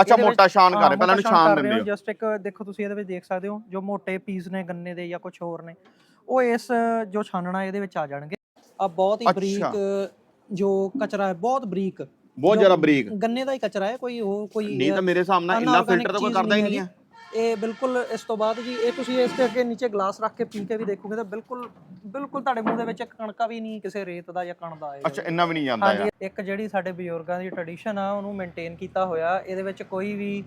ਅੱਛਾ ਮੋਟਾ ਛਾਨ ਕਰ ਰਹੇ ਪਹਿਲਾਂ ਨੂੰ ਛਾਨ ਦਿੰਦੇ ਹੋ ਜਸਟ ਇੱਕ ਦੇਖੋ ਤੁਸੀਂ ਇਹਦੇ ਵਿੱਚ ਦੇਖ ਸਕਦੇ ਹੋ ਜੋ ਮੋٹے ਪੀਸ ਨੇ ਗੰਨੇ ਦੇ ਜਾਂ ਕੁਝ ਹੋਰ ਨੇ ਉਹ ਇਸ ਜੋ ਛਾਨਣਾ ਇਹਦੇ ਵਿੱਚ ਆ ਜਾਣਗੇ। ਆ ਬਹੁਤ ਹੀ ਅੱਛਾ। ਬਰੀਕ ਜੋ ਕਚਰਾ ਹੈ ਬਹੁਤ ਬਰੀਕ। ਬਹੁਤ ਜ਼ਿਆਦਾ ਬਰੀਕ। ਗੰਨੇ ਦਾ ਹੀ ਕਚਰਾ ਹੈ ਕੋਈ ਹੋਰ ਕੋਈ ਨਹੀਂ ਤਾਂ ਮੇਰੇ ਸਾਹਮਣੇ ਇੰਨਾ ਫਿਲਟਰ ਤਾਂ ਕੋਈ ਚੀਜ਼ ਕਰਦਾ ਹੀ ਨਹੀਂ ਨਹੀਂ ਹੈ। ਇਹ ਬਿਲਕੁਲ ਇਸ ਤੋਂ ਬਾਅਦ ਜੀ ਇਹ ਤੁਸੀਂ ਇਸ ਦੇ ਅੱਗੇ ਨੀਚੇ ਗਲਾਸ ਰੱਖ ਕੇ ਪੀ ਕੇ ਵੀ ਦੇਖੋਗੇ ਤਾਂ ਬਿਲਕੁਲ ਬਿਲਕੁਲ ਤੁਹਾਡੇ ਮੂੰਹ ਦੇ ਵਿੱਚ ਇੱਕ ਕਣਕਾ ਵੀ ਨਹੀਂ ਕਿਸੇ ਰੇਤ ਦਾ ਜਾਂ ਕਣ ਦਾ ਆਏਗਾ ਅੱਛਾ ਇੰਨਾ ਵੀ ਨਹੀਂ ਜਾਂਦਾ ਹਾਂਜੀ ਇੱਕ ਜਿਹੜੀ ਸਾਡੇ ਬਜ਼ੁਰਗਾਂ ਦੀ ਟ੍ਰੈਡੀਸ਼ਨ ਆ ਉਹਨੂੰ ਮੇਨਟੇਨ ਕੀਤਾ ਹੋਇਆ। ਇਹਦੇ ਵਿੱਚ ਕੋਈ ਵੀ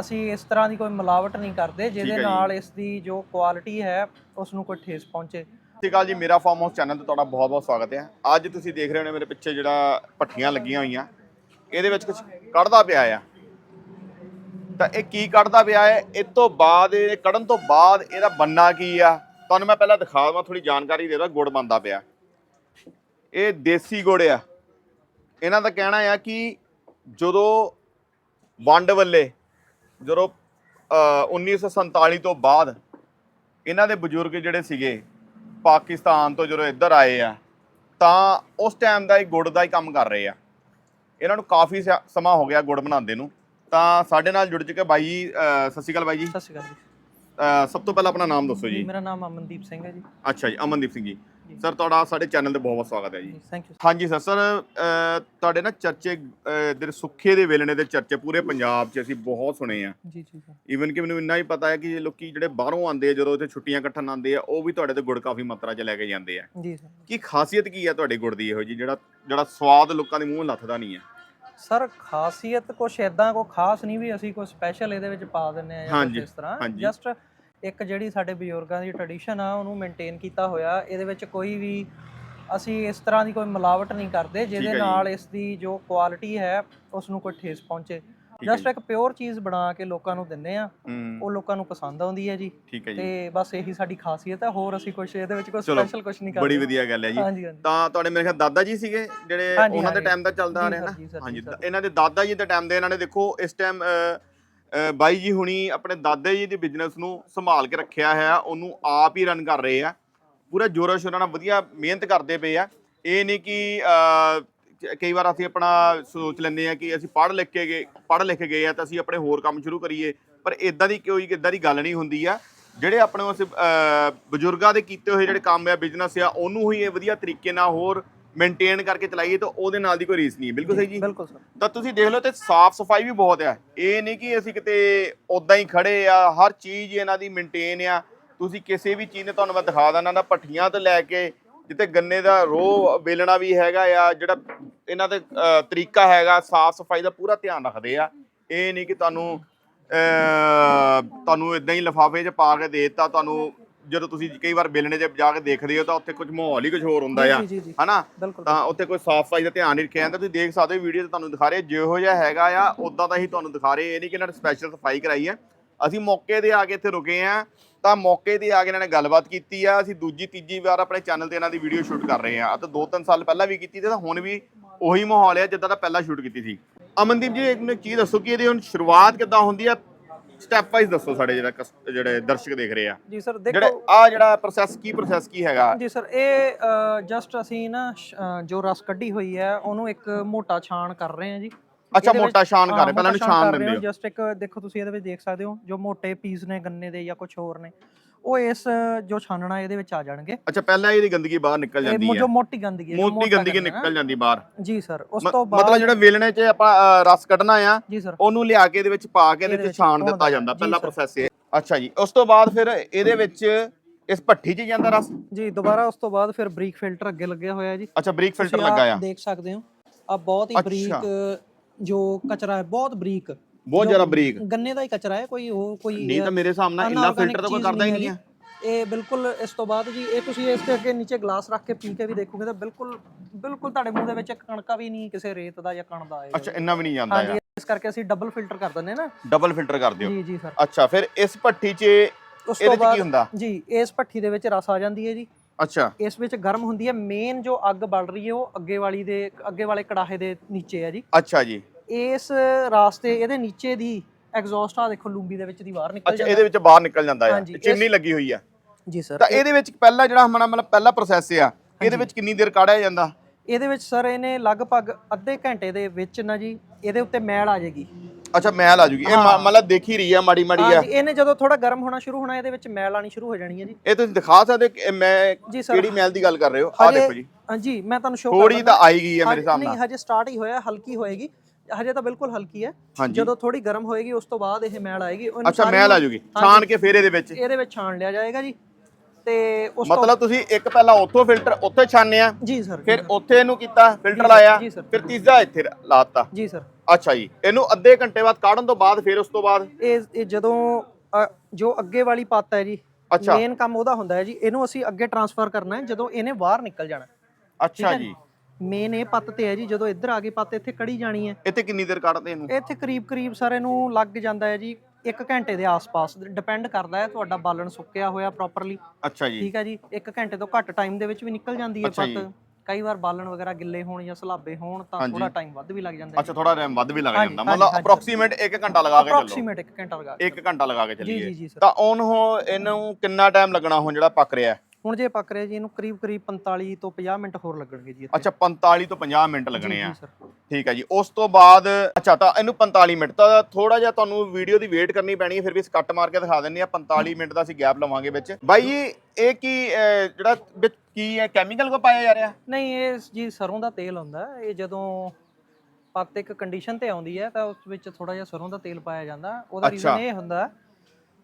ਅਸੀਂ ਇਸ ਤਰ੍ਹਾਂ ਦੀ ਕੋਈ ਮਿਲਾਵਟ ਨਹੀਂ ਕਰਦੇ ਜਿਹਦੇ। ਨਾਲ ਇਸ ਦੀ ਜੋ ਕੁਆਲਿਟੀ ਹੈ ਉਸ ਨੂੰ ਕੋਈ ਠੇਸ ਪਹੁੰਚੇ। ਸਤਿ ਸ਼੍ਰੀ ਅਕਾਲ ਜੀ ਮੇਰਾ ਫਾਰਮ ਹਾਊਸ ਚੈਨਲ ਤੇ ਤੁਹਾਡਾ ਬਹੁਤ ਬਹੁਤ ਸਵਾਗਤ ਹੈ। ਅੱਜ ਤੁਸੀਂ ਦੇਖ ਰਹੇ ਹੋ ਮੇਰੇ ਪਿੱਛੇ ਜਿਹੜਾ ਪੱਠੀਆਂ ਲੱਗੀਆਂ ਹੋਈਆਂ। ਇਹਦੇ ਵਿੱਚ ਕੁਝ ਕੱਢਦਾ ਪਿਆ ਆ। ਤਾਂ ਇਹ ਕੀ ਕੱਢਦਾ ਪਿਆ ਹੈ? ਇਸ ਤੋਂ ਬਾਅਦ ਇਹ ਕੱਢਣ ਤੋਂ ਬਾਅਦ ਇਹਦਾ ਬੰਨਾ ਕੀ ਆ? ਤੁਹਾਨੂੰ ਮੈਂ ਪਹਿਲਾਂ ਦਿਖਾ ਦਵਾਂ ਥੋੜੀ ਜਾਣਕਾਰੀ ਦੇ ਦਾਂ ਗੁੜ ਬੰਦਾ ਪਿਆ। ਇਹ ਦੇਸੀ ਗੁੜ ਆ। ਇਹਨਾਂ ਦਾ ਕਹਿਣਾ ਆ ਕਿ ਜਦੋਂ ਵੰਡ ਵੱਲੇ ਜਦੋਂ ਅ, 1947 ਤੋਂ ਬਾਅਦ ਇਹਨਾਂ ਦੇ ਬਜ਼ੁਰਗ ਜਿਹੜੇ ਸੀਗੇ ਪਾਕਿਸਤਾਨ ਤੋਂ ਜਦੋਂ ਇੱਧਰ ਆਏ ਆ ਤਾਂ ਉਸ ਟਾਈਮ ਦਾ ਇਹ ਗੁੜ ਦਾ ਹੀ ਕੰਮ ਕਰ ਰਹੇ ਆ। ਇਹਨਾਂ ਨੂੰ ਕਾਫੀ ਸਿਆ- ਸਮਾਂ ਹੋ ਗਿਆ ਗੁੜ ਬਣਾਉਂਦੇ ਨੂੰ। ਤਾਂ ਸਾਡੇ ਨਾਲ ਜੁੜ ਚੁੱਕੇ ਬਾਈ ਜੀ ਸਤਿ ਸ਼੍ਰੀ ਅਕਾਲ ਬਾਈ ਜੀ। ਸਤਿ ਸ਼੍ਰੀ ਅਕਾਲ ਅ, ਸਭ ਤੋਂ ਪਹਿਲਾਂ ਆਪਣਾ ਨਾਮ ਦੱਸੋ ਜੀ। ਮੇਰਾ ਨਾਮ ਅਮਨਦੀਪ ਸਿੰਘ ਹੈ ਜੀ। ਅੱਛਾ ਜੀ ਅਮਨਦੀਪ ਸਿੰਘ ਜੀ। ਸਰ ਤੁਹਾਡਾ ਸਾਡੇ ਚੈਨਲ ਤੇ ਬਹੁਤ ਬਹੁਤ ਸਵਾਗਤ ਹੈ ਜੀ। ਥੈਂਕ ਯੂ ਹਾਂਜੀ ਸਰ ਸਰ ਤੁਹਾਡੇ ਨਾ ਚਰਚੇ ਦੇ ਸੁੱਖੇ ਦੇ ਵੇਲਣੇ ਦੇ ਚਰਚੇ ਪੂਰੇ ਪੰਜਾਬ 'ਚ ਅਸੀਂ ਬਹੁਤ ਸੁਣੇ ਆ। ਜੀ ਜੀ ਸਰ ਈਵਨ ਕਿ ਮੈਨੂੰ ਇੰਨਾ ਹੀ ਪਤਾ ਹੈ ਕਿ ਲੋਕੀ ਜਿਹੜੇ ਬਾਹਰੋਂ ਆਉਂਦੇ ਆ ਜਦੋਂ ਇੱਥੇ ਛੁੱਟੀਆਂ ਕੱਟਣ ਆਉਂਦੇ ਆ ਉਹ ਵੀ ਤੁਹਾਡੇ ਤੋਂ ਗੁੜ ਕਾਫੀ ਮਾਤਰਾ 'ਚ ਲੈ ਕੇ ਜਾਂਦੇ ਆ। ਜੀ ਸਰ ਕੀ ਖਾਸੀਅਤ ਕੀ ਹੈ ਤੁਹਾਡੇ ਗੁੜ ਦੀ ਇਹੋ ਜੀ ਜਿਹੜਾ ਜਿਹੜਾ ਸਵਾਦ ਲੋਕਾਂ ਦੇ ਮੂੰਹ ਲੱਥਦਾ ਨਹੀਂ ਹੈ? ਸਰ ਖਾਸੀਅਤ ਕੁਛ ਇਦਾਂ ਕੋ ਖਾਸ ਨਹੀਂ ਵੀ ਅਸੀਂ ਕੋਈ ਸਪੈਸ਼ਲ ਇਹਦੇ ਵਿੱਚ ਪਾ ਦਿੰਨੇ ਆ ਜਾਂ ਇਸ ਤਰ੍ਹਾਂ। ਜਸਟ ਇੱਕ ਜਿਹੜੀ ਸਾਡੇ ਬਜ਼ੁਰਗਾਂ ਦੀ ਟ੍ਰੈਡੀਸ਼ਨ ਆ ਉਹਨੂੰ ਮੇਨਟੇਨ ਕੀਤਾ ਹੋਇਆ। ਇਹਦੇ ਵਿੱਚ ਕੋਈ ਵੀ ਅਸੀਂ ਇਸ ਤਰ੍ਹਾਂ ਦੀ ਕੋਈ ਮਿਲਾਵਟ ਨਹੀਂ ਕਰਦੇ ਜਿਹਦੇ। ਨਾਲ ਇਸ ਦੀ ਜੋ ਕੁਆਲਿਟੀ ਹੈ ਉਸ ਨੂੰ ਕੋਈ ਠੇਸ ਪਹੁੰਚੇ। ਜਸਟ। ਇੱਕ ਪਿਓਰ ਚੀਜ਼ ਬਣਾ ਕੇ ਲੋਕਾਂ ਨੂੰ ਦਿੰਦੇ ਆ ਉਹ ਲੋਕਾਂ ਨੂੰ ਪਸੰਦ ਆਉਂਦੀ ਹੈ ਜੀ। ਤੇ ਬਸ ਇਹੀ ਸਾਡੀ ਖਾਸੀਅਤ ਹੈ ਹੋਰ ਅਸੀਂ ਕੁਝ ਇਹਦੇ ਵਿੱਚ ਕੋਈ ਸਪੈਸ਼ਲ ਕੁਝ ਨਹੀਂ ਕਰਦੇ। ਬੜੀ ਵਧੀਆ ਗੱਲ ਹੈ ਜੀ। ਤਾਂ ਤੁਹਾਡੇ ਮੇਰੇ ਖਿਆਲ ਦਾਦਾ ਜੀ ਸੀਗੇ ਜਿਹੜੇ ਉਹਨਾਂ ਦੇ। ਟਾਈਮ ਦਾ ਚੱਲਦਾ ਆ ਰਿਹਾ ਨਾ? ਹਾਂਜੀ। ਇਹਨਾਂ ਦੇ ਦਾਦਾ ਜੀ ਦੇ ਟਾਈਮ ਦੇ ਇਹਨਾਂ ਨੇ ਦੇਖੋ ਇਸ ਟਾਈਮ ਬਾਈ ਜੀ ਹੁਣੀ ਆਪਣੇ ਦਾਦਾ ਜੀ ਦੀ ਬਿਜ਼ਨਸ ਨੂੰ ਸੰਭਾਲ ਕੇ ਰੱਖਿਆ ਹੈ ਉਹਨੂੰ ਆਪ ਹੀ ਰਨ ਕਰ ਰਹੇ ਆ। ਪੂਰਾ ਜੋਰਾਂ ਸ਼ੋਰਾਂ ਨਾਲ ਵਧੀਆ ਮਿਹਨਤ ਕਰਦੇ ਪਏ ਆ। ਇਹ ਨਹੀਂ ਕਿ ਕਈ ਵਾਰ ਅਸੀਂ ਆਪਣਾ ਸੋਚ ਲੈਂਦੇ ਆ ਕਿ ਅਸੀਂ ਪੜ੍ਹ ਲਿਖ ਕੇ ਗਏ, ਪੜ੍ਹ ਲਿਖ ਗਏ ਆ ਤਾਂ ਅਸੀਂ ਆਪਣੇ ਹੋਰ ਕੰਮ ਸ਼ੁਰੂ ਕਰੀਏ, ਪਰ ਇਦਾਂ ਦੀ ਕੋਈ ਇਦਾਂ ਦੀ ਗੱਲ ਨਹੀਂ ਹੁੰਦੀ ਆ। ਜਿਹੜੇ ਆਪਣੇ ਉਸ ਬਜ਼ੁਰਗਾਂ ਦੇ ਕੀਤੇ ਹੋਏ ਜਿਹੜੇ ਕੰਮ ਆ ਬਿਜ਼ਨਸ ਆ, ਉਹਨੂੰ ਹੀ ਇਹ ਵਧੀਆ ਤਰੀਕੇ ਨਾਲ ਹੋਰ ਮੇਨਟੇਨ ਕਰਕੇ ਚਲਾਈਏ ਤਾਂ ਉਹਦੇ ਨਾਲ ਦੀ ਕੋਈ ਰੀਸ ਨਹੀਂ ਹੈ। ਬਿਲਕੁਲ ਸਹੀ ਜੀ। ਬਿਲਕੁਲ ਸਰ। ਤਾਂ ਤੁਸੀਂ ਦੇਖ ਲਓ ਤੇ ਸਾਫ਼ ਸਫ਼ਾਈ ਵੀ ਬਹੁਤ ਆ ਇਹ ਨਹੀਂ ਕਿ ਅਸੀਂ ਕਿਤੇ ਉਦਾਂ ਹੀ ਖੜੇ ਆ ਹਰ ਚੀਜ਼ ਇਹਨਾਂ ਦੀ ਮੇਨਟੇਨ ਆ। ਤੁਸੀਂ ਕਿਸੇ ਵੀ ਚੀਜ਼ ਨੇ ਤੁਹਾਨੂੰ ਮੈਂ ਦਿਖਾ ਦਿੰਦਾ ਨਾ ਪੱਠੀਆਂ ਤੋਂ ਲੈ ਕੇ ਜਿੱਤੇ ਗੰਨੇ ਦਾ ਰੋ ਵੇਲਣਾ ਵੀ ਹੈਗਾ ਆ ਜਿਹੜਾ ਇਹਨਾਂ ਦੇ ਤਰੀਕਾ ਹੈਗਾ ਸਾਫ਼ ਸਫ਼ਾਈ ਦਾ ਪੂਰਾ ਧਿਆਨ ਰੱਖਦੇ ਆ। ਇਹ ਨਹੀਂ ਕਿ ਤੁਹਾਨੂੰ ਤੁਹਾਨੂੰ ਇਦਾਂ ਹੀ ਲਿਫਾਫੇ 'ਚ ਪਾ ਕੇ ਦੇ ਦਿੱਤਾ ਤੁਹਾਨੂੰ ਜਦੋਂ ਤੁਸੀਂ ਕਈ ਵਾਰ ਵੇਲਣੇ 'ਚ ਜਾ ਕੇ ਦੇਖਦੇ ਹੋ ਤਾਂ ਉੱਥੇ ਕੁਝ ਮਾਹੌਲ ਹੀ ਕੁਝ ਹੋਰ ਹੁੰਦਾ ਆ ਜੀ ਜੀ ਜੀ ਹਨਾ? ਬਿਲਕੁਲ ਤਾਂ ਉੱਥੇ ਕੋਈ ਸਾਫ਼ ਸਫ਼ਾਈ ਦਾ ਧਿਆਨ ਨਹੀਂ ਰੱਖਿਆ ਜਾਂਦਾ। ਤੁਸੀਂ ਦੇਖ ਸਕਦੇ ਹੋ ਵੀਡੀਓ ਤੇ ਤੁਹਾਨੂੰ ਦਿਖਾ ਰਹੇ ਜਿਹੋ ਜਿਹਾ ਹੈਗਾ ਆ ਉਦਾਂ ਦਾ ਹੀ ਤੁਹਾਨੂੰ ਦਿਖਾ ਰਹੇ। ਇਹ ਨਹੀਂ ਕਿ ਇਹਨਾਂ ਨੇ ਸਪੈਸ਼ਲ ਸਫ਼ਾਈ ਕਰਾਈ ਹੈ ਅਸੀਂ ਮੌਕੇ ਤੇ ਆ ਕੇ ਇੱਥੇ ਰੁਕੇ ਆ ਤਾਂ ਮੌਕੇ ਤੇ ਆ ਕੇ ਇਹਨਾਂ ਨੇ ਗੱਲਬਾਤ ਕੀਤੀ ਆ। ਅਸੀਂ ਦੂਜੀ ਤੀਜੀ ਵਾਰ ਆਪਣੇ ਚੈਨਲ ਤੇ ਇਹਨਾਂ ਦੀ ਵੀਡੀਓ ਸ਼ੂਟ ਕਰ ਰਹੇ ਆ। ਤਾਂ ਦੋ ਤਿੰਨ ਸਾਲ ਪਹਿਲਾਂ ਵੀ ਕੀਤੀ ਤੇ ਤਾਂ ਹੁਣ ਵੀ ਉਹੀ ਮਾਹੌਲ ਹੈ ਜਿੱਦਾਂ ਦਾ ਪਹਿਲਾਂ ਸ਼ੂਟ ਕੀਤੀ ਸੀ। ਅਮਨਦੀਪ ਜੀ ਇੱਕ ਮੈਨੂੰ ਇੱਕ ਚੀਜ਼ ਦੱਸੋ ਕਿ ਇਹਦੀ ਹੁਣ ਸ਼ੁਰੂਆਤ ਕਿੱਦਾਂ ਹੁੰਦੀ ਆ? ਸਟੈਪ ਵਾਈਜ਼ ਦੱਸੋ ਸਾਡੇ ਜਿਹੜਾ ਕਸ- ਜਿਹੜੇ ਦਰਸ਼ਕ ਦੇਖ ਰਹੇ ਆ। ਜੀ ਸਰ ਜਿਹੜੇ ਦੇਖੋ ਆ ਜਿਹੜਾ ਪ੍ਰੋਸੈਸ ਕੀ ਪ੍ਰੋਸੈਸ ਕੀ ਹੈਗਾ? ਜੀ ਸਰ ਇਹ ਜਸਟ ਅਸੀਂ ਨਾ ਸ਼- ਜੋ ਰਸ ਕੱਢੀ ਹੋਈ ਹੈ ਉਹਨੂੰ ਇੱਕ ਮੋਟਾ ਛਾਣ ਕਰ ਰਹੇ ਹਾਂ ਜੀ। ਅੱਛਾ ਇਹਦੇ ਵਿੱਚ- ਮੋਟਾ ਛਾਨ ਕਰ ਰਹੇ ਪਹਿਲਾਂ ਮੋਟਾ ਨੂੰ ਛਾਨ ਦਿੰਦੇ ਹੋ। ਜਸਟ ਇੱਕ ਦੇਖੋ ਤੁਸੀਂ ਇਹਦੇ ਵਿੱਚ ਦੇਖ ਸਕਦੇ ਹੋ ਜੋ ਮੋٹے ਪੀਸ ਨੇ ਗੰਨੇ ਦੇ ਜਾਂ ਕੁਝ ਹੋਰ ਨੇ। ਉਹ ਇਸ ਜੋ ਛਾਨਣਾ ਇਹਦੇ ਵਿੱਚ ਆ ਜਾਣਗੇ। ਅੱਛਾ ਪਹਿਲਾਂ ਇਹਦੀ ਗੰਦਗੀ ਬਾਹਰ ਨਿਕਲ ਇਹ ਜਾਂਦੀ ਮੋ- ਹੈ। ਜੋ ਮੋਟੀ ਗੰਦਗੀ ਹੈ ਜੋ ਮੋਟੀ ਮੋਟਾ ਗੰਦਗੀ ਗੰਨਾ। ਨਿਕਲ ਜਾਂਦੀ ਬਾਹਰ। ਜੀ ਸਰ ਉਸ ਮ- ਤੋਂ ਮਤਲਬ ਬਾਅਦ ਜਿਹੜਾ ਵੇਲਣੇ 'ਚ ਆਪਾਂ ਅ, ਰਸ ਕੱਢਣਾ ਆ ਜੀ ਸਰ। ਉਹਨੂੰ ਲਿਆ ਕੇ ਇਹਦੇ ਵਿੱਚ ਪਾ ਕੇ ਇਹਦੇ ਇਹਦੇ ਵਿੱਚ ਵਿੱਚ ਛਾਣ ਧੋਣਾ ਦਿੱਤਾ ਜਾਂਦਾ ਜੀ ਪਹਿਲਾ ਸਰ। ਪ੍ਰੋਸੈਸ ਇਹ। ਅੱਛਾ ਜੀ ਉਸ ਤੋਂ ਬਾਅਦ ਫਿਰ ਇਹਦੇ ਵਿੱਚ ਇਸ ਭੱਠੀ 'ਚ ਜਾਂਦਾ ਰਸ? ਜੀ ਦੁਬਾਰਾ ਉਸ ਤੋਂ ਬਾਅਦ ਫਿਰ ਬਰੀਕ ਫਿਲਟਰ ਅੱਗੇ ਲੱਗਿਆ ਹੋਇਆ ਹੈ ਜੀ। ਅੱਛਾ ਬਰੀਕ ਫਿਲਟਰ ਤੁਸੀਂ ਲੱਗਾ ਆਹ ਆ। ਦੇਖ ਸਕਦੇ ਹੋ। ਆ ਬਹੁਤ ਹੀ ਅੱਛਾ। ਬਰੀਕ ਜੋ ਕਚਰਾ ਹੈ ਬਹੁਤ ਬਰੀਕ। ਬਹੁਤ ਜ਼ਿਆਦਾ ਬਰੀਕ। ਗੰਨੇ ਦਾ ਹੀ ਕਚਰਾ ਹੈ ਕੋਈ ਹੋਰ ਕੋਈ ਨਹੀਂ ਤਾਂ ਮੇਰੇ ਸਾਹਮਣੇ ਇੰਨਾ ਅਨਾਰਗੈਨਿਕ ਫਿਲਟਰ ਤਾਂ ਕੋਈ ਕਰਦਾ ਹੀ ਨਹੀਂ ਹੈ। ਇਹ ਬਿਲਕੁਲ ਇਸ ਤੋਂ ਬਾਅਦ ਜੀ ਇਹ ਤੁਸੀਂ ਇਸ ਦੇ ਅੱਗੇ ਨੀਚੇ ਗਲਾਸ ਰੱਖ ਕੇ ਪੀ ਕੇ ਵੀ ਦੇਖੋਗੇ ਤਾਂ ਬਿਲਕੁਲ ਬਿਲਕੁਲ ਤੁਹਾਡੇ ਮੂੰਹ ਦੇ ਵਿੱਚ ਇੱਕ ਕਣਕਾ ਵੀ ਨਹੀਂ ਕਿਸੇ ਰੇਤ ਦਾ ਜਾਂ ਕਣ ਦਾ ਆਏਗਾ। ਅੱਛਾ ਇੰਨਾ ਵੀ ਨਹੀਂ ਜਾਂਦਾ ਹਾਂਜੀ ਇਸ ਕਰਕੇ ਅਸੀਂ ਡਬਲ ਫਿਲਟਰ ਕਰ ਦਿੰਦੇ ਨਾ। ਡਬਲ ਫਿਲਟਰ ਕਰ ਦਿਓ। ਜੀ ਜੀ ਸਰ ਅੱਛਾ ਫਿਰ ਇਸ ਭੱਠੀ 'ਚ ਉਸ ਇਹਦੇ ਤੋਂ ਬਾਅਦ ਹੁੰਦਾ? ਜੀ ਇਸ ਭੱਠੀ ਦੇ ਵਿੱਚ ਰਸ ਆ ਜਾਂਦੀ ਹੈ ਜੀ। ਅੱਛਾ। ਇਸ ਵਿੱਚ ਗਰਮ ਹੁੰਦੀ ਹੈ। ਮੇਨ ਜੋ ਅੱਗ ਬਲ ਰਹੀ ਹੈ ਉਹ ਅੱਗੇ ਵਾਲੀ ਦੇ ਅੱਗੇ ਵਾਲੇ ਕੜਾਹੇ ਦੇ ਨੀਚੇ ਹੈ ਜੀ। ਅੱਛਾ ਜੀ। ਇਸ ਰਾਸਤੇ ਇਹਦੇ ਨੀਚੇ ਦੀ ਐਗਜ਼ੌਸਟ ਆ ਦੇਖੋ ਲੂੰਬੀ ਦੇ ਵਿੱਚ ਦੀ ਬਾਹਰ ਨਿਕਲ ਅੱਛਾ ਜਾਂਦਾ। ਇਹਦੇ ਵਿੱਚ ਬਾਹਰ ਨਿਕਲ ਜਾਂਦਾ ਆ। ਹਾਂਜੀ, ਇਹ ਚਿਮਨੀ ਇਸ- ਲੱਗੀ ਹੋਈ ਆ। ਜੀ ਸਰ। ਤਾਂ ਇਹਦੇ ਵਿੱਚ ਪਹਿਲਾ ਜਿਹੜਾ ਹਮਾਰਾ ਮਤਲਬ ਪਹਿਲਾ ਪ੍ਰੋਸੈਸ ਆ ਇਹਦੇ ਵਿੱਚ ਕਿੰਨੀ ਦੇਰ ਕਾੜਿਆ ਜਾਂਦਾ? ਇਹਦੇ ਵਿੱਚ ਸਰ ਇਹਨੇ ਲਗਭਗ ਅੱਧੇ ਘੰਟੇ ਦੇ ਵਿੱਚ ਨਾ ਜੀ ਇਹਦੇ ਉੱਤੇ ਮੈਲ ਆ ਜਾਏਗੀ। ਅੱਛਾ ਮੈਲ ਆ ਜੂਗੀ। ਇਹ ਮ- ਮਤਲਬ ਦੇਖ ਹੀ ਰਹੀ ਆ ਮਾੜੀ ਮਾੜੀ ਆ। ਹਾਂਜੀ ਇਹਨੇ ਜਦੋਂ ਥੋੜਾ ਗਰਮ ਹੋਣਾ ਸ਼ੁਰੂ ਹੋਣਾ ਇਹਦੇ ਵਿੱਚ ਮੈਲ ਆਣੀ ਸ਼ੁਰੂ ਹੋ ਜਾਣੀ ਹੈ ਜੀ। ਇਹ ਤੁਸੀਂ ਦਿਖਾ ਸਕਦੇ ਕਿ ਇਹ ਮੈਂ ਜੀ ਸਰ। ਕਿਹੜੀ ਮੈਲ ਦੀ ਗੱਲ ਕਰ ਰਹੇ ਹੋ? ਆ ਦੇਖੋ ਜੀ। ਹਾਂਜੀ ਮੈਂ ਤੁਹਾਨੂੰ ਸ਼ੋਅ ਥੋੜੀ ਤਾਂ ਆਈ ਗਈ ਹੈ ਮੇਰੇ ਹਿਸਾਬ ਨਹੀਂ ਨਾਲ ਹਜੇ ਸਟਾਰਟ ਹੀ ਹੋਇਆ ਹਲਕੀ ਹੋਏਗੀ। ਹਜੇ ਤਾਂ ਬਿਲਕੁਲ ਹਲਕੀ ਹੈ। ਜਦੋਂ ਥੋੜੀ ਗਰਮ ਹੋਏਗੀ ਉਸ ਤੋਂ ਬਾਅਦ ਇਹ ਮੈਲ ਆਏਗੀ। ਅੱਛਾ ਮੈਲ ਆ ਜੂਗੀ। ਛਾਣ ਕੇ ਫੇਰ ਇਹਦੇ ਵਿੱਚ? ਇਹਦੇ ਵਿੱਚ ਛਾਣ ਲਿਆ ਜਾਏਗਾ ਜੀ। ਤੇ ਉਸ ਤੋਂ ਮਤਲਬ ਤੁਸੀਂ ਇੱਕ ਪਹਿਲਾਂ ਉੱਥੋਂ ਫਿਲਟਰ ਉੱਥੇ ਛਾਨਿਆ ਜੀ ਸਰ। ਫਿਰ ਉੱਥੇ ਇਹਨੂੰ ਕੀਤਾ ਫਿਲਟਰ ਲਾਇਆ। ਫਿਰ ਤੀਸਰਾ ਇੱਥੇ ਲਾਤਾ। ਜੀ ਸਰ। ਅੱਛਾ ਜੀ। ਇਹਨੂੰ ਅੱਧੇ ਘੰਟੇ ਬਾਅਦ ਕਾਢਣ ਤੋਂ ਬਾਅਦ ਫਿਰ ਉਸ ਤੋਂ ਬਾਅਦ? ਇਹ ਇਹ ਜਦੋਂ ਜੋ ਅੱਗੇ ਵਾਲੀ ਪੱਤ ਹੈ ਜੀ। ਮੇਨ ਕੰਮ ਉਹਦਾ ਹੁੰਦਾ ਹੈ ਜੀ। ਇਹਨੂੰ ਅਸੀਂ ਅੱਗੇ ਟਰਾਂਸਫਰ ਕਰਨਾ ਹੈ ਜਦੋਂ ਇਹਨੇ ਬਾਹਰ ਨਿਕਲ ਜਾਣਾ ਅੱਛਾ ਜੀ। ਮੇਨ ਇਹ ਪੱਤ ਤੇ ਹੈ ਜੀ ਜਦੋਂ ਇੱਧਰ ਆ ਗਈ ਪੱਤ ਇੱਥੇ ਕੜੀ ਜਾਣੀ ਹੈ। ਇੱਥੇ ਕਿੰਨੀ ਦੇਰ ਕੱਢਦੇ ਇਹਨੂੰ? ਇੱਥੇ ਕਰੀਬ ਕਰੀਬ ਸਰ ਇਹਨੂੰ ਲੱਗ ਜਾਂਦਾ ਹੈ ਜੀ 1 ਘੰਟੇ ਦੇ ਆਸ-ਪਾਸ ਡਿਪੈਂਡ ਕਰਦਾ ਹੈ ਤੁਹਾਡਾ ਬਾਲਣ ਸੁੱਕਿਆ ਹੋਇਆ ਪ੍ਰੋਪਰਲੀ ਅੱਛਾ ਜੀ। ਠੀਕ ਹੈ ਜੀ 1 ਘੰਟੇ ਤੋਂ ਘੱਟ ਟਾਈਮ ਦੇ ਵਿੱਚ ਵੀ ਨਿਕਲ ਜਾਂਦੀ ਹੈ। ਪੱਤ। ਕਈ ਵਾਰ ਬਾਲਣ ਵਗੈਰਾ ਗਿੱਲੇ ਹੋਣ ਜਾਂ ਸਲਾਬੇ ਹੋਣ ਤਾਂ। ਥੋੜਾ ਟਾਈਮ ਵੱਧ ਵੀ ਲੱਗ ਜਾਂਦਾ ਹੈ ਅੱਛਾ ਥੋੜਾ ਟਾਈਮ ਵੱਧ ਵੀ ਲੱਗ ਜਾਂਦਾ। ਮਤਲਬ। ਅਪਰੋਕਸੀਮੇਟ 1 ਘੰਟਾ ਲਗਾ ਕੇ ਚੱਲੋ। ਅਪਰੋਕਸੀਮੇਟ 1 ਘੰਟਾ ਲਗਾ ਕੇ 1 ਘੰਟਾ ਲਗਾ ਕੇ ਚੱਲੀਏ। ਤਾਂ ਹੋ ਇਹਨੂੰ ਕਿੰਨਾ ਟਾਈਮ ਲੱਗਣਾ ਹੁਣ ਜਿਹੜਾ ਪੱਕ ਰਿਹਾ? ਹੈ? ਹੁਣ ਜੇ ਪੱਕ ਰਿਹਾ ਜੀ ਇਹਨੂੰ ਕਰੀਬ ਕਰੀਬ 45 ਤੋਂ 50 ਮਿੰਟ ਹੋਰ ਲੱਗਣਗੇ ਜੀ ਇੱਥੇ। ਅੱਛਾ 45 ਤੋਂ 50 ਮਿੰਟ ਲੱਗਣੇ ਜੀ ਆ। ਸਰ। ਠੀਕ ਹੈ ਜੀ। ਉਸ ਤੋਂ ਬਾਅਦ ਅੱਛਾ ਤਾਂ ਇਹਨੂੰ 45 ਮਿੰਟ ਤਾਂ ਥੋੜਾ ਜਿਹਾ ਤੁਹਾਨੂੰ ਵੀਡੀਓ ਦੀ ਵੇਟ ਕਰਨੀ ਪੈਣੀ ਹੈ ਫਿਰ ਵੀ ਅਸੀਂ ਕੱਟ ਮਾਰ ਕੇ ਦਿਖਾ ਦਿੰਨੇ ਆ 45 ਮਿੰਟ ਦਾ ਅਸੀਂ ਗੈਪ ਲਵਾਂਗੇ ਵਿੱਚ। ਬਾਈ ਜੀ ਇਹ ਕੀ ਅਹ, ਜਿਹੜਾ ਵਿੱਚ ਕੀ ਹੈ? ਕੈਮੀਕਲ ਕੋ ਪਾਇਆ ਜਾ ਰਿਹਾ? ਨਹੀਂ ਇਹ ਜੀ ਸਰੋਂ ਦਾ ਤੇਲ ਹੁੰਦਾ ਹੈ। ਇਹ ਜਦੋਂ ਪੱਤ ਇੱਕ ਕੰਡੀਸ਼ਨ ਤੇ ਆਉਂਦੀ ਹੈ ਤਾਂ ਉਸ ਵਿੱਚ ਥੋੜਾ ਜਿਹਾ ਸਰੋਂ ਦਾ ਤੇਲ ਪਾਇਆ ਜਾਂਦਾ। ਉਹਦਾ ਰੀਜ਼ਨ। ਇਹ ਹੁੰਦਾ ਹੈ,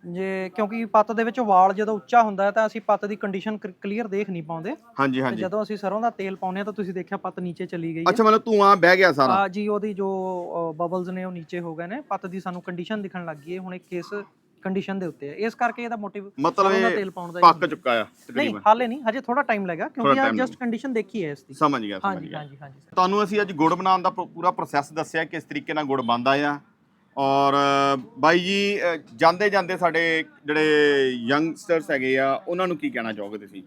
ਜੇ ਕਿਉਂਕਿ ਪੱਤ ਦੇ ਵਿੱਚ ਵਾਲ ਜਦੋਂ ਉੱਚਾ ਹੁੰਦਾ ਹੈ ਤਾਂ ਅਸੀਂ ਪੱਤ ਦੀ ਕੰਡੀਸ਼ਨ ਕਲੀਅਰ ਦੇਖ ਨਹੀਂ ਪਾਉਂਦੇ। ਹਾਂਜੀ ਤੇ ਹਾਂਜੀ। ਜਦੋਂ ਅਸੀਂ ਸਰੋਂ ਦਾ ਤੇਲ ਪਾਉਂਦੇ ਹਾਂ ਤਾਂ ਤੁਸੀਂ ਦੇਖਿਆ ਪੱਤ ਨੀਚੇ ਚਲੀ ਗਈ ਹੈ। ਅੱਛਾ ਮਤਲਬ ਧੂਆਂ ਬਹਿ ਗਿਆ ਸਾਰਾ? ਆ ਜੀ ਉਹਦੀ ਜੋ ਬਬਲਸ ਨੇ ਉਹ ਨੀਚੇ ਹੋ ਗਏ ਨੇ। ਪੱਤ ਦੀ ਸਾਨੂੰ ਕੰਡੀਸ਼ਨ ਦਿਖਣ ਲੱਗ ਗਈ ਹੈ। ਹੁਣ ਇਹ ਕਿਸ ਕੰਡੀਸ਼ਨ ਦੇ ਉੱਤੇ ਹੈ। ਇਸ ਕਰਕੇ ਇਹਦਾ ਮੋਟਿਵ ਮਤਲਬ ਸਰੋਂ ਦਾ ਇਹ ਤੇਲ ਪਾਉਣ ਦਾ ਪੱਕ ਚੁੱਕਾ ਆ ਨਹੀਂ ਤਕਰੀਬਨ ਹਾਲੇ ਨਹੀਂ। ਹਜੇ ਥੋੜਾ ਟਾਈਮ ਲੱਗਾ ਕਿਉਂਕਿ ਥੋੜ੍ਹਾ ਆ time ਜਸਟ ਕੰਡੀਸ਼ਨ ਦੇਖੀ ਹੈ ਇਸ ਦੀ। ਸਮਝ ਗਿਆ ਸਮਝ ਹਾਂਜੀ ਗਿਆ। ਹਾਂਜੀ ਹਾਂਜੀ। ਤੁਹਾਨੂੰ ਅਸੀਂ ਅੱਜ ਗੁੜ ਬਣਾਉਣ ਦਾ ਪ- ਪੂਰਾ ਪ੍ਰੋਸੈਸ ਦੱਸਿਆ ਕਿਸ ਤਰੀਕੇ ਨਾਲ ਗੁੜ ਬਣਦਾ ਆ? ਔਰ ਬਾਈ ਜੀ ਜਾਂਦੇ ਜਾਂਦੇ ਸਾਡੇ ਜਿਹੜੇ ਯੰਗਸਟਰਸ ਹੈਗੇ ਆ, ਉਹਨਾਂ ਨੂੰ ਕੀ ਕਹਿਣਾ ਚਾਹੋਗੇ ਤੁਸੀਂ?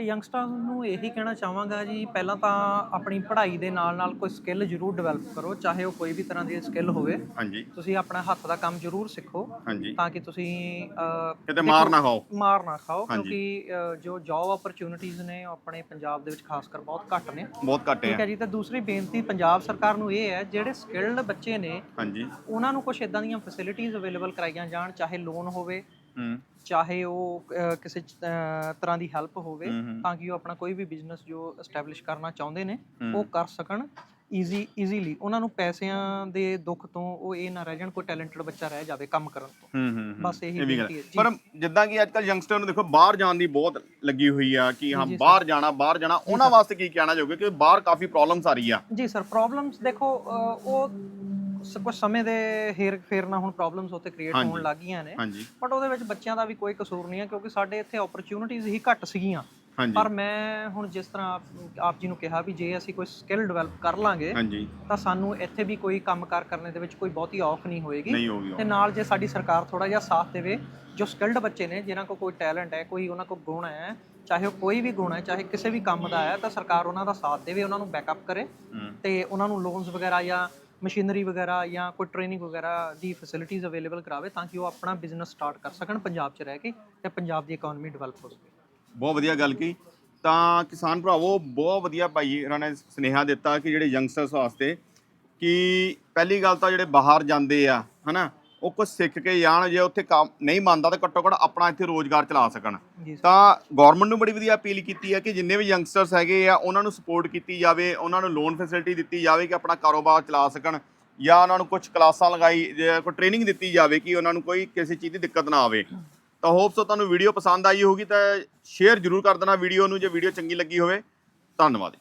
ਯੰਗਸਟਰਸ ਨੂੰ ਇਹੀ ਕਹਿਣਾ ਚਾਹਾਂਗਾ ਜੀ ਪਹਿਲਾਂ ਤਾਂ ਆਪਣੀ ਪੜ੍ਹਾਈ ਦੇ ਨਾਲ ਨਾਲ ਕੋਈ ਸਕਿੱਲ ਜ਼ਰੂਰ ਡਿਵੈਲਪ ਕਰੋ ਚਾਹੇ ਉਹ ਕੋਈ ਵੀ ਤਰ੍ਹਾਂ ਦੀ ਸਕਿੱਲ ਹੋਵੇ। ਹਾਂਜੀ। ਤੁਸੀਂ ਆਪਣਾ ਹੱਥ ਦਾ ਕੰਮ ਜ਼ਰੂਰ ਸਿੱਖੋ ਹਾਂਜੀ। ਤਾਂ ਕਿ ਤੁਸੀਂ ਕਿਤੇ ਮਾਰ ਨਾ ਖਾਓ। ਮਾਰ ਨਾ ਖਾਓ ਕਿਉਂਕਿ ਜੋ ਜੌਬ ਓਪਰਚੁਨਿਟੀਆਂ ਨੇ ਆਪਣੇ ਪੰਜਾਬ ਦੇ ਵਿੱਚ ਖਾਸ ਕਰ ਬਹੁਤ ਘੱਟ ਨੇ। ਬਹੁਤ ਘੱਟ ਹੈ ਠੀਕ ਹੈ। ਜੀ ਤਾਂ ਦੂਸਰੀ ਬੇਨਤੀ ਪੰਜਾਬ ਸਰਕਾਰ ਨੂੰ ਇਹ ਹੈ ਜਿਹੜੇ ਸਕਿੱਲਡ ਬੱਚੇ ਨੇ ਹਾਂਜੀ। ਉਹਨਾਂ ਨੂੰ ਕੁਝ ਇਦਾਂ ਦੀਆਂ ਫੈਸਿਲਿਟੀਆਂ ਅਵੇਲੇਬਲ ਕਰਾਈਆਂ ਜਾਣ ਚਾਹੇ ਲੋਨ ਹੋਵੇ ਚਾਹੇ ਉਹ ਅਹ, ਕਿਸੇ ਚ- ਅਹ, ਤਰ੍ਹਾਂ ਦੀ ਹੈਲਪ ਹੋਵੇ। ਤਾਂ ਕਿ ਉਹ ਆਪਣਾ ਕੋਈ ਵੀ ਬਿਜ਼ਨਸ ਜੋ ਐਸਟੈਬਲਿਸ਼ ਕਰਨਾ ਚਾਹੁੰਦੇ ਨੇ। ਉਹ ਕਰ ਸਕਣ ਈਜ਼ੀ ਈਜ਼ੀਲੀ ਉਹਨਾਂ ਨੂੰ ਪੈਸਿਆਂ ਦੇ ਦੁੱਖ ਤੋਂ ਉਹ ਇਹ ਨਾ ਰਹਿ ਜਾਣ ਕੋਈ ਟੈਲੈਂਟਡ ਬੱਚਾ ਰਹਿ ਜਾਵੇ ਕੰਮ ਕਰਨ ਤੋਂ ਹੂੰ ਹੂੰ। ਬਸ ਇਹੀ ਇਹ ਵੀ ਗੱਲ ਬੇਨਤੀ ਹੈ ਜੀ। ਪਰ ਜਿੱਦਾਂ ਕਿ ਅੱਜ ਕੱਲ ਯੰਗਸਟਰ ਨੂੰ ਦੇਖੋ ਬਾਹਰ ਜਾਣ ਦੀ ਬਹੁਤ ਲੱਗੀ ਹੋਈ ਆ ਕਿ ਹਾਂ। ਬਾਹਰ ਜਾਣਾ ਬਾਹਰ ਜਾਣਾ ਉਹਨਾਂ ਵਾਸਤੇ ਕੀ ਕਹਿਣਾ ਚਾਹੋਗੇ ਕਿ ਬਾਹਰ ਕਾਫੀ ਪ੍ਰੋਬਲਮਸ ਆ ਰਹੀ ਆ ਜੀ ਸਰ ਪ੍ਰੋਬਲਮਸ ਦੇਖੋ ਅਹ, ਉਹ ਕੁਝ ਸਮੇਂ ਦੇ ਹੇਰ ਫੇਰ ਨਾਲ ਹੁਣ ਪ੍ਰੋਬਲਮਸ ਉੱਤੇ ਕ੍ਰੀਏਟ ਹਾਂਜੀ। ਹੋਣ ਲੱਗੀਆਂ ਨੇ। ਬਟ ਉਹਦੇ ਵਿੱਚ ਬੱਚਿਆਂ ਦਾ ਵੀ ਕੋਈ ਕਸੂਰ ਨਹੀਂ ਹੈ ਕਿਉਂਕਿ ਸਾਡੇ ਇੱਥੇ ਓਪਰਚ्युनिटीज ਹੀ ਘੱਟ ਸੀਗੀਆਂ। ਪਰ ਮੈਂ ਹੁਣ ਜਿਸ ਤਰ੍ਹਾਂ ਆਪ- ਜੀ ਨੂੰ ਕਿਹਾ ਵੀ ਜੇ ਅਸੀਂ ਕੋਈ ਸਕਿੱਲ ਡਿਵੈਲਪ ਕਰ ਲਾਂਗੇ ਤਾਂ ਸਾਨੂੰ ਇੱਥੇ ਵੀ ਕੋਈ ਕੰਮਕਾਰ ਕਰਨ ਦੇ ਵਿੱਚ ਕੋਈ ਬਹੁਤੀ ਔਖ ਨਹੀਂ ਹੋਏਗੀ। ਤੇ ਨਾਲ ਜੇ ਸਾਡੀ ਸਰਕਾਰ ਥੋੜਾ ਜਿਹਾ ਸਾਥ ਦੇਵੇ ਜੋ ਸਕਿਲਡ ਬੱਚੇ ਨੇ ਜਿਨ੍ਹਾਂ ਕੋਲ ਕੋਈ ਟੈਲੈਂਟ ਹੈ ਕੋਈ ਉਹਨਾਂ ਕੋਲ ਗੁਣ ਹੈ ਚਾਹੇ ਉਹ ਕੋਈ ਵੀ ਗੁਣ ਹੈ ਚਾਹੇ ਕਿਸੇ ਵੀ ਕੰਮ ਦਾ ਹੈ ਤਾਂ ਸਰਕਾਰ ਉਹਨਾਂ ਦਾ ਸਾਥ ਦੇਵੇ ਉਹਨਾਂ ਨੂੰ ਬੈਕਅਪ ਕਰੇ। ਤੇ ਉਹਨਾਂ ਨੂੰ ਲੋਨਸ ਵਗੈਰਾ ਜਾਂ ਮਸ਼ੀਨਰੀ ਵਗੈਰਾ ਜਾਂ ਕੋਈ ਟ੍ਰੇਨਿੰਗ ਵਗੈਰਾ ਦੀ ਫੈਸਿਲਿਟੀਜ਼ ਅਵੇਲੇਬਲ ਕਰਾਵੇ ਤਾਂ ਕਿ ਉਹ ਆਪਣਾ ਬਿਜ਼ਨਸ ਸਟਾਰਟ ਕਰ ਸਕਣ, ਪੰਜਾਬ 'ਚ ਰਹਿ ਕੇ ਤੇ ਪੰਜਾਬ ਦੀ ਇਕਨੋਮੀ ਡਿਵੈਲਪ ਹੋ ਸਕੇ। ਬਹੁਤ ਵਧੀਆ ਗੱਲ ਕੀ ਤਾਂ ਕਿਸਾਨ ਭਰਾਵੋ, ਬਹੁਤ ਵਧੀਆ ਭਾਈ ਇਹਨਾਂ ਨੇ ਸੁਨੇਹਾ ਦਿੱਤਾ ਕਿ ਜਿਹੜੇ ਯੰਗਸਟਰਸ ਵਾਸਤੇ ਕਿ ਪਹਿਲੀ ਗੱਲ ਤਾਂ ਜਿਹੜੇ ਬਾਹਰ ਜਾਂਦੇ ਆ, ਹਨਾ ਉਹ ਕੁਝ ਸਿੱਖ ਕੇ ਜਾਣ ਜੇ ਉੱਥੇ ਕੰਮ ਨਹੀਂ ਮੰਨਦਾ ਤਾਂ ਘੱਟੋ ਘੱਟ ਆਪਣਾ ਇੱਥੇ ਰੋਜ਼ਗਾਰ ਚਲਾ ਸਕਣ। ਤਾਂ ਗਵਰਨਮੈਂਟ ਨੂੰ ਬੜੀ ਵਧੀਆ ਅਪੀਲ ਕੀਤੀ ਹੈ ਕਿ ਜਿੰਨੇ ਵੀ ਯੰਗਸਟਰਸ ਹੈਗੇ ਆ ਉਹਨਾਂ ਨੂੰ ਸਪੋਰਟ ਕੀਤੀ ਜਾਵੇ ਉਹਨਾਂ ਨੂੰ ਲੋਨ ਫੈਸਿਲਿਟੀ ਦਿੱਤੀ ਜਾਵੇ ਕਿ ਆਪਣਾ ਕਾਰੋਬਾਰ ਚਲਾ ਸਕਣ ਜਾਂ ਉਹਨਾਂ ਨੂੰ ਕੁਝ ਕਲਾਸਾਂ ਲਗਾਈ ਜਾਂ ਕੋਈ ਟ੍ਰੇਨਿੰਗ ਦਿੱਤੀ ਜਾਵੇ ਕਿ ਉਹਨਾਂ ਨੂੰ ਕੋਈ ਕਿਸੇ ਚੀਜ਼ ਦੀ ਦਿੱਕਤ ਨਾ ਆਵੇ। ਤਾਂ ਹੋਪ ਸੋ ਤੁਹਾਨੂੰ ਵੀਡੀਓ ਪਸੰਦ ਆਈ ਹੋਊਗੀ ਤਾਂ ਸ਼ੇਅਰ ਜ਼ਰੂਰ ਕਰ ਦੇਣਾ ਵੀਡੀਓ ਨੂੰ ਜੇ ਵੀਡੀਓ ਚੰਗੀ ਲੱਗੀ ਹੋਵੇ। ਧੰਨਵਾਦ